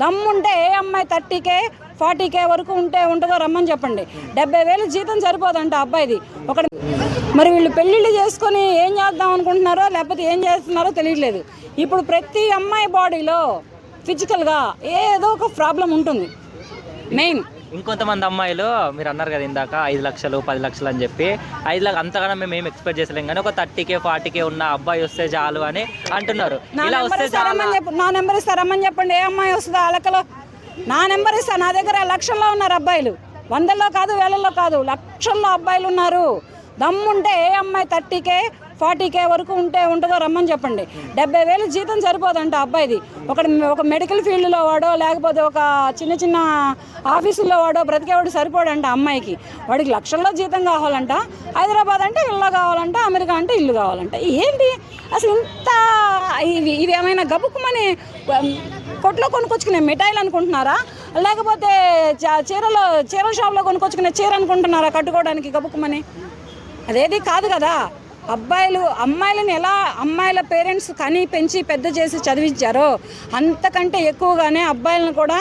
దమ్ముంటే ఏ అమ్మాయి థర్టీకే ఫార్టీకే వరకు ఉంటే ఉంటుందో రమ్మని చెప్పండి. డెబ్బై వేలు జీతం సరిపోదంట అబ్బాయిది. ఒకటి మరి వీళ్ళు పెళ్ళిళ్ళు చేసుకొని ఏం చేద్దాం అనుకుంటున్నారో లేకపోతే ఏం చేస్తున్నారో తెలియట్లేదు. ఇప్పుడు ప్రతి అమ్మాయి బాడీలో ఫిజికల్గా ఏదో ఒక ప్రాబ్లం ఉంటుంది. మెయిన్ ఇంకొంతమంది అమ్మాయిలు మీరు అన్నారు కదా ఇందాక ఐదు లక్షలు పది లక్షలు అని చెప్పి. ఐదు లక్షలు అంతగానో మేము ఏం ఎక్స్పెక్ట్ చేసలేం కానీ ఒక థర్టీకే ఫార్టీకే ఉన్న అబ్బాయి వస్తే చాలు అని అంటున్నారు. నా ఇలా నెంబర్ వస్తే చాలా నా నెంబర్ ఇస్తారమ్మని చెప్పండి ఏ అమ్మాయి వస్తుందో ఆ లెక్కలో. నా నెంబర్ ఇస్తా నా దగ్గర లక్షల్లో ఉన్నారు అబ్బాయిలు. వందల్లో కాదు వేలల్లో కాదు లక్షల్లో అబ్బాయిలు ఉన్నారు. దమ్ముంటే ఏ అమ్మాయి థర్టీకే ఫార్టీ కే వరకు ఉంటే ఉంటుందో రమ్మని చెప్పండి. డెబ్బై వేలు జీతం సరిపోదంట అబ్బాయిది. ఒక ఒక మెడికల్ ఫీల్డ్లో వాడో లేకపోతే ఒక చిన్న చిన్న ఆఫీసుల్లో వాడో బ్రతికేవాడు సరిపోడంట అమ్మాయికి. వాడికి లక్షల్లో జీతం కావాలంట హైదరాబాద్ అంటే ఇల్లు కావాలంట అమెరికా అంటే ఇల్లు కావాలంట. ఏంటి? అసలు ఇంత ఇవి ఇవి ఏమైనా గబుక్కుమని కొట్లో కొనుక్కొచ్చుకునే మిఠాయిలు అనుకుంటున్నారా? లేకపోతే చీరలో చీరల షాప్లో కొనుక్కొచ్చుకునే చీర అనుకుంటున్నారా కట్టుకోవడానికి గబుక్కుమని? అదేది కాదు కదా. అబ్బాయిలు అమ్మాయిలను ఎలా అమ్మాయిల పేరెంట్స్ కని పెంచి పెద్ద చేసి చదివించారో అంతకంటే ఎక్కువగానే అబ్బాయిలను కూడా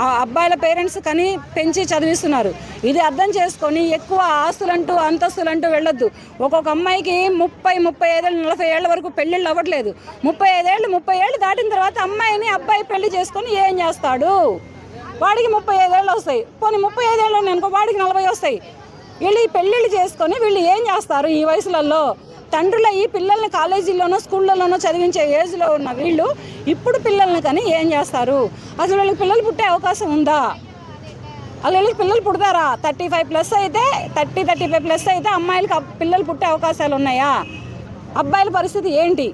ఆ అబ్బాయిల పేరెంట్స్ కని పెంచి చదివిస్తున్నారు. ఇది అర్థం చేసుకొని ఎక్కువ ఆస్తులంటూ అంతస్తులంటూ వెళ్ళొద్దు. ఒక్కొక్క అమ్మాయికి ముప్పై ముప్పై ఐదేళ్ళు నలభై ఏళ్ళ వరకు పెళ్ళిళ్ళు అవ్వట్లేదు. ముప్పై ఐదేళ్ళు ముప్పై ఏళ్ళు దాటిన తర్వాత అమ్మాయిని అబ్బాయి పెళ్ళి చేసుకొని ఏం చేస్తాడు? వాడికి ముప్పై ఐదేళ్ళు వస్తాయి. పోనీ ముప్పై ఐదేళ్ళు అనుకో వాడికి నలభై వస్తాయి. వీళ్ళు ఈ పెళ్ళిళ్ళు చేసుకొని వీళ్ళు ఏం చేస్తారు? ఈ వయసులలో తండ్రుల ఈ పిల్లల్ని కాలేజీల్లోనో స్కూళ్ళలోనో చదివించే ఏజ్లో ఉన్న వీళ్ళు ఇప్పుడు పిల్లల్ని కానీ ఏం చేస్తారు? అసలు వీళ్ళకి పిల్లలు పుట్టే అవకాశం ఉందా? అసలు వీళ్ళకి పిల్లలు పుడతారా? థర్టీ ఫైవ్ ప్లస్ అయితే థర్టీ థర్టీ ఫైవ్ ప్లస్ అయితే అమ్మాయిలకి పిల్లలు పుట్టే అవకాశాలు ఉన్నాయా? అబ్బాయిల పరిస్థితి ఏంటి?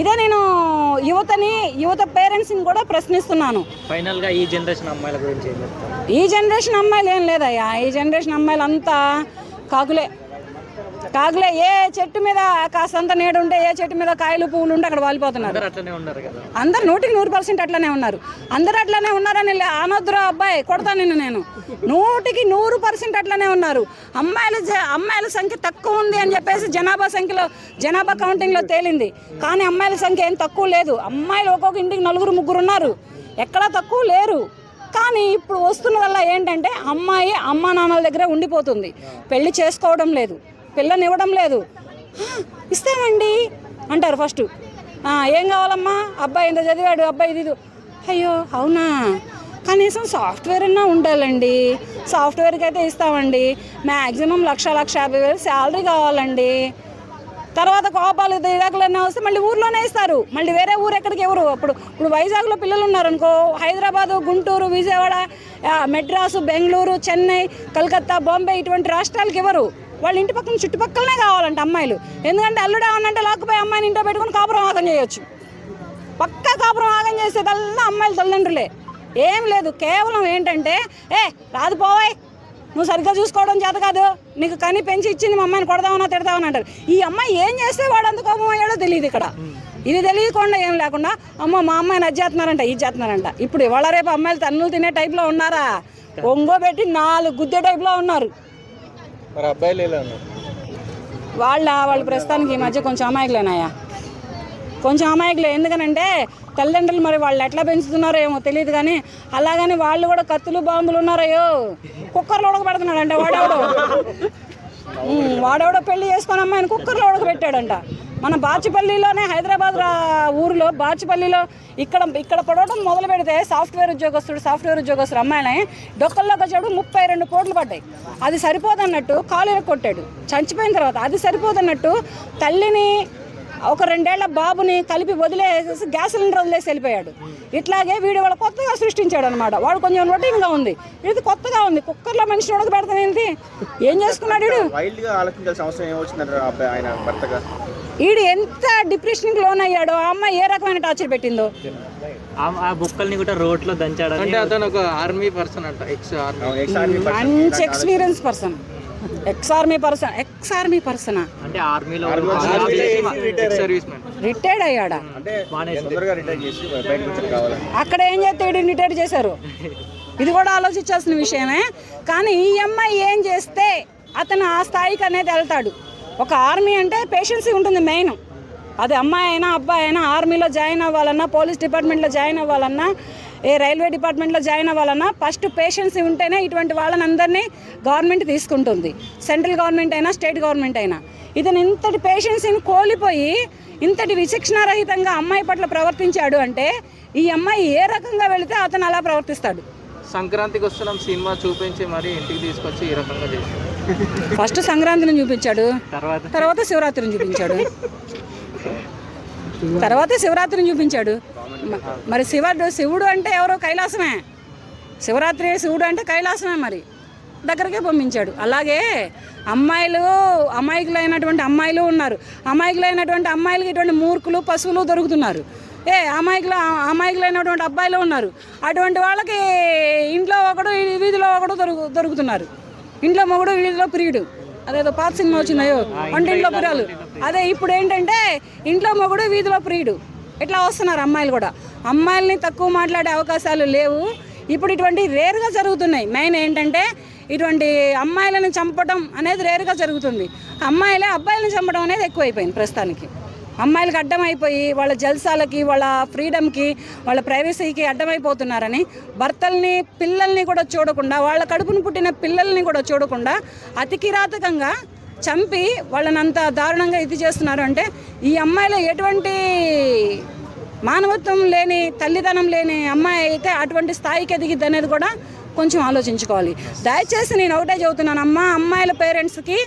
ఇదే నేను యువతని యువత పేరెంట్స్ని కూడా ప్రశ్నిస్తున్నాను. ఫైనల్గా ఈ జనరేషన్ అమ్మాయిల గురించి ఈ జనరేషన్ అమ్మాయిలు ఏం లేదయ్యా. ఈ జనరేషన్ అమ్మాయిలు అంతా కాకులే. కాకులే ఏ చెట్టు మీద కాస్తంత నీడ ఉంటే ఏ చెట్టు మీద కాయలు పువ్వులు ఉంటే అక్కడ వాలిపోతున్నారు. అందరూ నూటికి నూరు పర్సెంట్ అట్లనే ఉన్నారు. అందరు అట్లనే ఉన్నారని అనొద్దురా అబ్బాయి కొడతా నిన్ను నేను. నూటికి నూరు పర్సెంట్ అట్లనే ఉన్నారు. అమ్మాయిల అమ్మాయిల సంఖ్య తక్కువ ఉంది అని చెప్పేసి జనాభా సంఖ్యలో జనాభా కౌంటింగ్లో తేలింది. కానీ అమ్మాయిల సంఖ్య ఏం తక్కువ లేదు. అమ్మాయిలు ఒక్కొక్క ఇంటికి నలుగురు ముగ్గురు ఉన్నారు. ఎక్కడా తక్కువ లేరు. కానీ ఇప్పుడు వస్తున్నదల్లా ఏంటంటే అమ్మాయి అమ్మా నాన్నల దగ్గర ఉండిపోతుంది. పెళ్ళి చేసుకోవడం లేదు. పిల్లని ఇవ్వడం లేదు ఇస్తామండి అంటారు ఫస్ట్. ఏం కావాలమ్మా? అబ్బాయి ఇంత చదివాడు? అబ్బాయి ఇది అయ్యో అవునా? కనీసం సాఫ్ట్వేర్ అన్నా ఉండాలండి. సాఫ్ట్వేర్కి అయితే ఇస్తామండి. మ్యాక్సిమం లక్ష లక్ష యాభై వేలు శాలరీ కావాలండి. తర్వాత కోపాలు విడాకులన్నీ వస్తే మళ్ళీ ఊర్లోనే ఇస్తారు. మళ్ళీ వేరే ఊరు ఎక్కడికి ఎవరు? అప్పుడు ఇప్పుడు వైజాగ్లో పిల్లలు ఉన్నారనుకో హైదరాబాదు గుంటూరు విజయవాడ మెడ్రాసు బెంగళూరు చెన్నై కలకత్తా బాంబే ఇటువంటి రాష్ట్రాలకు ఎవరు? వాళ్ళ ఇంటి పక్కన చుట్టుపక్కలనే కావాలంట అమ్మాయిలు. ఎందుకంటే అల్లుడా ఏమన్నంటే లాక్కుపోయి అమ్మాయిని ఇంట్లో పెట్టుకుని కాపురం ఆగం చేయొచ్చు. పక్కా కాపురం ఆగం చేసేదల్లా అమ్మాయిల తల్లిదండ్రులే. ఏం లేదు కేవలం ఏంటంటే ఏ రాదు నువ్వు సరిగ్గా చూసుకోవడం చేత కాదు. నీకు కని పెంచి ఇచ్చింది మా అమ్మాయిని కొడదామన్నా తిడదామని అంటారు. ఈ అమ్మాయి ఏం చేస్తే వాడు అందుకు అయ్యాడో తెలియదు ఇక్కడ. ఇది తెలియకుండా ఏం లేకుండా అమ్మ మా అమ్మాయిని అజ్జేస్తున్నారంట ఇది చేస్తున్నారంట. ఇప్పుడు ఇవాళ రేపు అమ్మాయిలు తన్నులు తినే టైప్లో ఉన్నారా? ఒంగో పెట్టి నాలుగు గుద్దే టైప్లో ఉన్నారు. మరి అబ్బాయిలు ఎలా ఉన్నారు? వాళ్ళ వాళ్ళు ప్రస్తుతానికి ఈ మధ్య కొంచెం అమాయకులేనాయా? కొంచెం అమాయకులే. ఎందుకనంటే తల్లిదండ్రులు మరి వాళ్ళు ఎట్లా పెంచుతున్నారో ఏమో తెలియదు కానీ అలాగని వాళ్ళు కూడా కత్తులు బాంబులు ఉన్నారయ్యో. కుక్కర్లో ఉడకబెడుతున్నాడు అంటే వాడెవడో వాడెవడో పెళ్ళి చేసుకొని అమ్మాయిని కుక్కర్లో ఉడకబెట్టాడంట. మన బాచిపల్లిలోనే హైదరాబాద్ ఊరిలో బాచిపల్లిలో ఇక్కడ ఇక్కడ పడవడం మొదలు పెడితే సాఫ్ట్వేర్ ఉద్యోగస్తుడు సాఫ్ట్వేర్ ఉద్యోగస్తుడు అమ్మాయిని డొక్కల్లోకి వచ్చాడు ముప్పై రెండు కోట్లు పడ్డాయి. అది సరిపోదన్నట్టు కాలు కొట్టాడు. చనిపోయిన తర్వాత అది సరిపోదన్నట్టు తల్లిని ఒక రెండేళ్ళ బాబుని కలిపి వదిలేసేసి గ్యాస్ సిలిండర్ వదిలేసి వెళ్ళిపోయాడు. ఇట్లాగే వీడు వాడు కొత్తగా సృష్టించాడు అనమాట వాడు కొంచెం రొటీన్గా ఉంది. ఇది కొత్తగా ఉంది. కుక్కర్లో మనిషి ఉడక పెడతాం ఏంటి ఏం చేసుకున్నాడు వీడు? వీడు ఎంత డిప్రెషన్కి లోన్ అయ్యాడో ఆ అమ్మాయి ఏ రకమైన టార్చర్ పెట్టిందో? ఆ- బుక్కల్ని కూడా రోడ్లో దంచాడని అంటే అతను ఒక ఆర్మీ పర్సన్ అంట ఎక్స్ ఆర్మీ. మంచి experience person. Ex army person ex army పర్సనా? అంటే ఆర్మీలో సర్వీస్ మ్యాన్ రిటైర్డ్ అయ్యాడా? అక్కడ ఏం చేస్తే వీడిని రిటైర్ చేశారు? ఇది కూడా ఆలోచించాల్సిన విషయమే. కానీ ఈ అమ్మాయి ఏం చేస్తే అతను ఆ స్థాయికి అనేది వెళ్తాడు. ఒక ఆర్మీ అంటే పేషెన్సీ ఉంటుంది మెయిన్. అది అమ్మాయి అయినా అబ్బాయి అయినా ఆర్మీలో జాయిన్ అవ్వాలన్నా పోలీస్ డిపార్ట్మెంట్లో జాయిన్ అవ్వాలన్నా ఏ రైల్వే డిపార్ట్మెంట్లో జాయిన్ అవ్వాలన్నా ఫస్ట్ పేషెన్సీ ఉంటేనే ఇటువంటి వాళ్ళని అందరినీ గవర్నమెంట్ తీసుకుంటుంది. సెంట్రల్ గవర్నమెంట్ అయినా స్టేట్ గవర్నమెంట్ అయినా. ఇతను ఇంతటి పేషెన్సీని కోల్పోయి ఇంతటి విచక్షణారహితంగా అమ్మాయి పట్ల ప్రవర్తించాడు అంటే ఈ అమ్మాయి ఏ రకంగా వెళితే అతను అలా ప్రవర్తిస్తాడు. సంక్రాంతికి వస్తున్నాం సినిమా చూపించి మరి ఇంటికి తీసుకొచ్చి ఈ రకంగా చేసి ఫస్ట్ సంక్రాంతిని చూపించాడు. తర్వాత? శివరాత్రిని చూపించాడు. తర్వాత శివరాత్రిని చూపించాడు. మరి శివుడు శివుడు అంటే ఎవరో కైలాసమే. శివరాత్రి శివుడు అంటే కైలాసమే మరి. దగ్గరకే పంపించాడు. అలాగే అమ్మాయిలు అమాయకులైనటువంటి అమ్మాయిలు ఉన్నారు. అమాయకులైనటువంటి అమ్మాయిలకి ఇటువంటి మూర్ఖులు పశువులు దొరుకుతున్నారు. ఏ అమాయకులు అమాయకులైనటువంటి అబ్బాయిలు ఉన్నారు. అటువంటి వాళ్ళకి ఇంట్లో ఒకడు వీధిలో ఒకడు దొరుకు దొరుకుతున్నారు. ఇంట్లో మొగుడు వీధిలో ప్రియుడు అదేదో పాత సినిమా వచ్చిందయ్యో వంటింట్లో ప్రియులు అదే ఇప్పుడు ఏంటంటే ఇంట్లో మొగుడు వీధిలో ప్రియుడు ఇట్లా వస్తున్నారు అమ్మాయిలు కూడా? అమ్మాయిల్ని తక్కువ మాట్లాడే అవకాశాలు లేవు. ఇప్పుడు ఇటువంటి రేరుగా జరుగుతున్నాయి. మెయిన్ ఏంటంటే ఇటువంటి అమ్మాయిలను చంపడం అనేది రేరుగా జరుగుతుంది. అమ్మాయిలే అబ్బాయిలను చంపడం అనేది ఎక్కువైపోయింది ప్రస్తుతానికి. అమ్మాయిలకు అడ్డమైపోయి వాళ్ళ జల్సాలకి వాళ్ళ ఫ్రీడమ్కి వాళ్ళ ప్రైవసీకి అడ్డమైపోతున్నారని భర్తల్ని పిల్లల్ని కూడా చూడకుండా వాళ్ళ కడుపును పుట్టిన పిల్లల్ని కూడా చూడకుండా అతి కిరాతకంగా చంపి వాళ్ళని అంత దారుణంగా ఇది చేస్తున్నారు అంటే ఈ అమ్మాయిలో ఎటువంటి మానవత్వం లేని తల్లిదనం లేని అమ్మాయి అయితే అటువంటి స్థాయికి ఎదిగిద్ది అనేది కూడా కొంచెం ఆలోచించుకోవాలి. దయచేసి నేను ఒకటే చెబుతున్నాను అమ్మ అమ్మాయిల పేరెంట్స్కి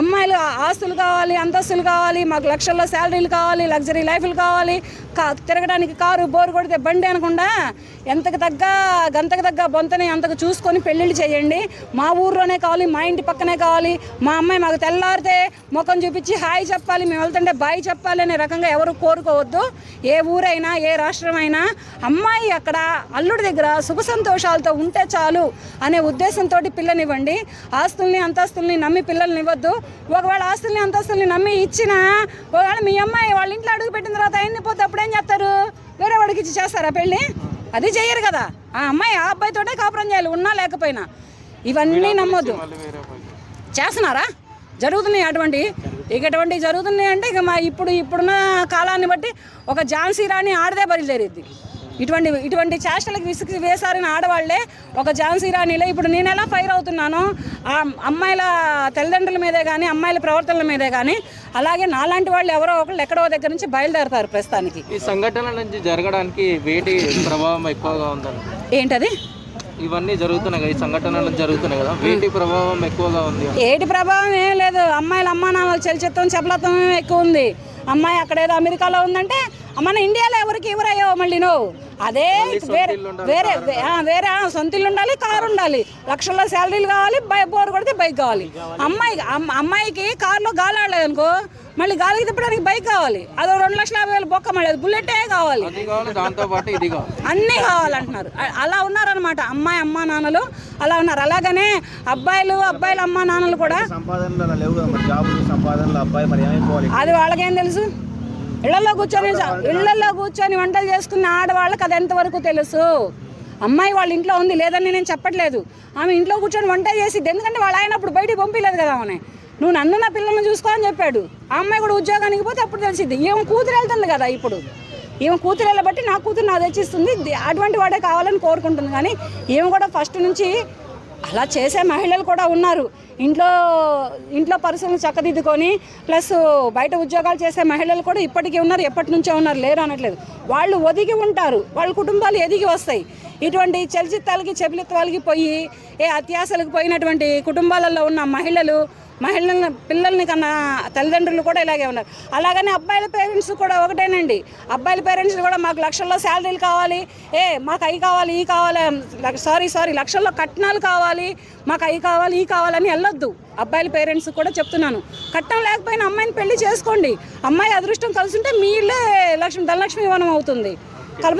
అమ్మాయిలు ఆస్తులు కావాలి అంతస్తులు కావాలి మాకు లక్షల్లో శాలరీలు కావాలి లగ్జరీ లైఫ్లు కావాలి. కా తిరగడానికి కారు బోరు కొడితే బండి అనకుండా ఎంతకు తగ్గ గంతకు తగ్గ బొంతని అంతకు చూసుకొని పెళ్ళిళ్ళు చేయండి. మా ఊర్లోనే కావాలి మా ఇంటి పక్కనే కావాలి. మా అమ్మాయి మాకు తెల్లారితే ముఖం చూపించి హాయ్ చెప్పాలి మేము వెళ్తుంటే బాయ్ చెప్పాలి అనే రకంగా ఎవరు కోరుకోవద్దు. ఏ ఊరైనా ఏ రాష్ట్రమైనా అమ్మాయి అక్కడ అల్లుడి దగ్గర సుఖ సంతోషాలతో ఉంటే చాలు అనే ఉద్దేశంతో పిల్లనివ్వండి. ఆస్తుల్ని అంతస్తుల్ని నమ్మి పిల్లల్ని ఇవ్వద్దు ఒకవేళ ఆస్తుల్ని అంతస్తుల్ని నమ్మి ఇచ్చినా ఒకవేళ మీ అమ్మాయి వాళ్ళ ఇంట్లో అడుగు పెట్టిన తర్వాత అయింది పోతే అప్పుడు ఏం చేస్తారు? వేరే వాడికి ఇచ్చి చేస్తారా పెళ్ళి? అది చెయ్యరు కదా. ఆ అమ్మాయి ఆ అబ్బాయితోటే కాపురం చేయాలి ఉన్నా లేకపోయినా. ఇవన్నీ నమ్మొద్దు. చేస్తున్నారా? జరుగుతున్నాయి అటువంటి ఇక అటువంటి జరుగుతున్నాయి అంటే ఇక మా ఇప్పుడు ఇప్పుడున్న కాలాన్ని బట్టి ఒక ఝాన్సీ రాణి ఆడదే బయలుదేరిద్ది ఇటువంటి ఇటువంటి చేష్టలకు విసిగి వేసారిన ఆడవాళ్ళే ఒక ఝాన్సీ రాణిలే. ఇప్పుడు నేను ఎలా ఫైర్ అవుతున్నానో ఆ అమ్మాయిల తల్లిదండ్రుల మీదే కానీ అమ్మాయిల ప్రవర్తనల మీదే కానీ అలాగే నాలాంటి వాళ్ళు ఎవరో ఒకళ్ళు ఎక్కడో దగ్గర నుంచి బయలుదేరతారు ప్రస్తుతానికి. ఈ సంఘటనల నుంచి జరగడానికి వేటి ప్రభావం ఎక్కువగా ఉందని ఏంటది? ఇవన్నీ జరుగుతున్నాయి కదా ఈ సంఘటనలు జరుగుతున్నాయి కదా వేటి ప్రభావం ఎక్కువగా ఉంది? ఏటి ప్రభావం ఏం లేదు. అమ్మాయిల అమ్మా నాన్నల చలిచిత్తం చపలత్వం ఎక్కువ ఉంది. అమ్మాయి అక్కడ ఏదో అమెరికాలో ఉందంటే మన ఇండియాలో ఎవరికి ఇవ్వరయ్యో మళ్ళీ నువ్వు? అదే వేరే వేరే వేరే సొంత ఇల్లు ఉండాలి కారు ఉండాలి. లక్షల్లో శాలరీలు కావాలి బై బోర్ కొడితే బైక్ కావాలి. అమ్మాయి అమ్- అమ్మాయికి కారులో గాలి ఆడలేదు అనుకో మళ్ళీ గాలికి తిప్పడానికి బైక్ కావాలి. అదో రెండు లక్షల యాభై వేలు బొక్క మళ్ళీ బుల్లెటే కావాలి. అది కావాలి దాంతో పాటు ఇది కావాలి. అన్నీ కావాలంటున్నారు. అలా ఉన్నారనమాట అమ్మాయి అమ్మా నాన్నలు. అలా ఉన్నారు. అలాగనే అబ్బాయిలు అబ్బాయిల అమ్మా నాన్నలు కూడా అది వాళ్ళకేం తెలుసు? ఇళ్ళలో కూర్చొని ఇళ్ళలో కూర్చొని వంటలు చేసుకున్న ఆడవాళ్ళకి అది ఎంతవరకు తెలుసు? అమ్మాయి వాళ్ళ ఇంట్లో ఉంది లేదని నేను చెప్పట్లేదు. ఆమె ఇంట్లో కూర్చొని వంట చేసిద్ది. ఎందుకంటే వాళ్ళ ఆయన అప్పుడు బయటికి పంపించలేదు కదా ఆమె నువ్వు నన్ను నా పిల్లల్ని చూసుకోవాలని చెప్పాడు. ఆ అమ్మాయి కూడా ఉద్యోగానికి పోతే అప్పుడు తెలిసింది ఏం కూతురు వెళ్తుంది కదా ఇప్పుడు. ఈమె కూతురు వెళ్ళబట్టి నా కూతురు నా తెచ్చిస్తుంది. అటువంటి వాడే కావాలని కోరుకుంటుంది. కానీ ఏమి కూడా ఫస్ట్ నుంచి అలా చేసే మహిళలు కూడా ఉన్నారు. ఇంట్లో ఇంట్లో పరిస్థితులు చక్కదిద్దుకొని ప్లస్ బయట ఉద్యోగాలు చేసే మహిళలు కూడా ఇప్పటికీ ఉన్నారు ఎప్పటి నుంచో ఉన్నారు లేరు అనట్లేదు. వాళ్ళు ఒదిగి ఉంటారు. వాళ్ళ కుటుంబాలు ఎదిగి వస్తాయి. ఇటువంటి చలచిత్రాలకి చెబిలిత్వాలకి పోయి ఏ అత్యాసలకు పోయినటువంటి కుటుంబాలలో ఉన్న మహిళలు మహిళలను పిల్లల్ని కన్నా తల్లిదండ్రులు కూడా ఇలాగే ఉన్నారు. అలాగనే అబ్బాయిల పేరెంట్స్ కూడా ఒకటేనండి. అబ్బాయిల పేరెంట్స్ కూడా మాకు లక్షల్లో శాలరీలు కావాలి. ఏ మాకు అవి కావాలి ఈ కావాలి సారీ సారీ లక్షల్లో కట్నాలు కావాలి. మాకు అవి కావాలి ఈ కావాలని వెళ్ళొద్దు. అబ్బాయిల పేరెంట్స్ కూడా చెప్తున్నాను. కట్నం లేకపోయినా అమ్మాయిని పెళ్ళి చేసుకోండి. అమ్మాయి అదృష్టం కలిసి ఉంటే మీ ఇల్లే లక్ష్మి ధనలక్ష్మి వనం అవుతుంది. కలుపు